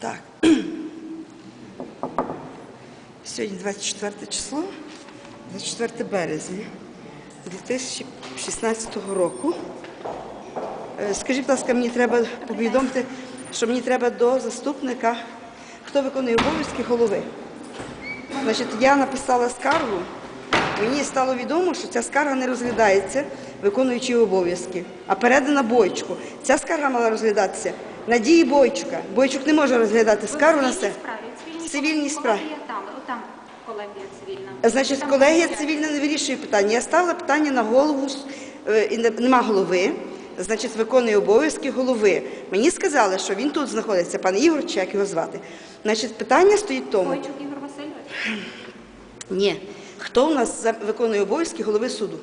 Так. Сьогодні 24 число, 24 березня 2016 року. Е, скажіть, будь ласка, мені треба повідомити, що мені треба до заступника, хто виконує обов'язки голови. Значить, Я написала скаргу, мені стало відомо, що ця скарга не розглядається, виконуючи обов'язки, а передана бойчку. Ця скарга мала розглядатися. Надії Бойчука. Бойчук не може розглядати скаргу на це. Цивільній Цивільній справі. Там, колегія цивільна. Значить, колегія цивільна не вирішує питання. Я ставила питання на голову, е, і не- нема голови, значить, виконує обов'язки голови. Мені сказали, що він тут знаходиться, пан Ігор, чи як його звати. Значить, питання стоїть тому. Бойчук Ігор Васильович. Ні. Хто у нас виконує обов'язки голови суду?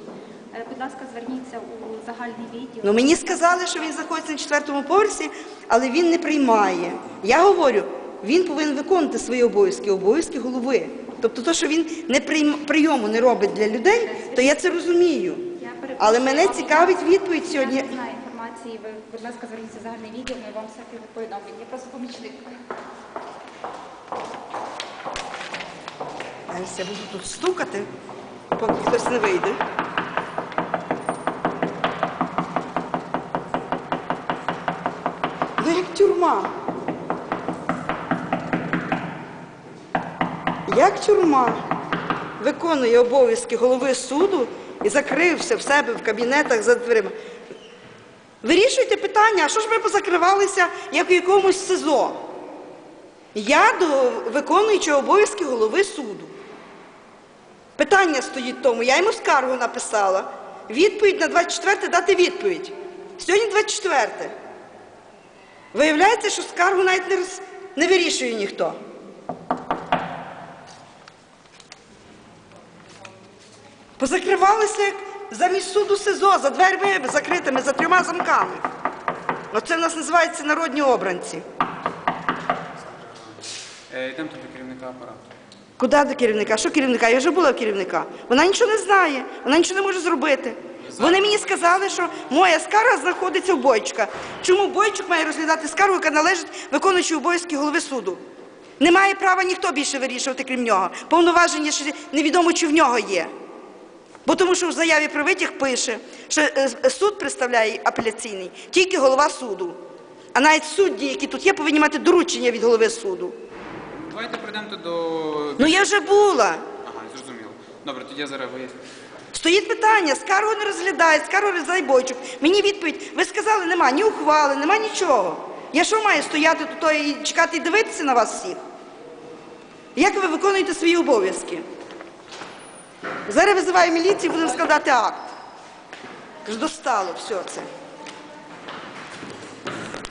Будь ласка, зверніться у загальний відділ. Ну мені сказали, що він знаходиться на четвертому поверсі, але він не приймає. Я говорю, він повинен виконувати свої обов'язки, обов'язки голови. Тобто, то, що він не прийм... прийому не робить для людей, то я це розумію. Я перепрошую, Але мене вам- цікавить відповідь сьогодні. Я не знаю інформації. Ви, будь ласка, зверніться в загальний відділ, ми вам все повідомлення. Я просто помічник. Зараз я буду тут стукати, поки хтось не вийде. Ну як тюрма. Як тюрма виконує обов'язки голови суду і закрився в себе в кабінетах за дверима. Вирішуйте питання, а що ж ми позакривалися, як у якомусь СИЗО? Я до виконуючого обов'язки голови суду. Питання стоїть тому, я йому скаргу написала. Відповідь на 24 дати відповідь. Сьогодні 24. Виявляється, що скаргу навіть не, роз... не вирішує ніхто. Позакривалися як замість суду СИЗО за дверми закритими, за трьома замками. Оце в нас називається народні обранці. Е, Йдемо до керівника апарату. Куди до керівника? Що керівника? Я вже була в керівника. Вона нічого не знає, вона нічого не може зробити. Вони мені сказали, що моя скарга знаходиться в Бойчука. Чому Бойчук має розглядати скаргу, яка належить виконуючій обов'язки голови суду? Не має права ніхто більше вирішувати, крім нього. Повноваження ще невідомо, чи в нього є. Бо тому що в заяві про витяг пише, що е, суд представляє апеляційний тільки голова суду. А навіть судді, які тут є, повинні мати доручення від голови суду. Давайте прийдемо до. Ну я вже була. Ага, зрозуміло. Добре, тоді я зараз виїду. Стоїть питання, скаргу не розглядають, скаргу розглядає Бойчук. Мені відповідь, ви сказали, нема ні ухвали, нема нічого. Я що маю стояти тут і чекати і дивитися на вас всіх? Як ви виконуєте свої обов'язки? Зараз визиваю міліцію, будемо складати акт. Достало все це.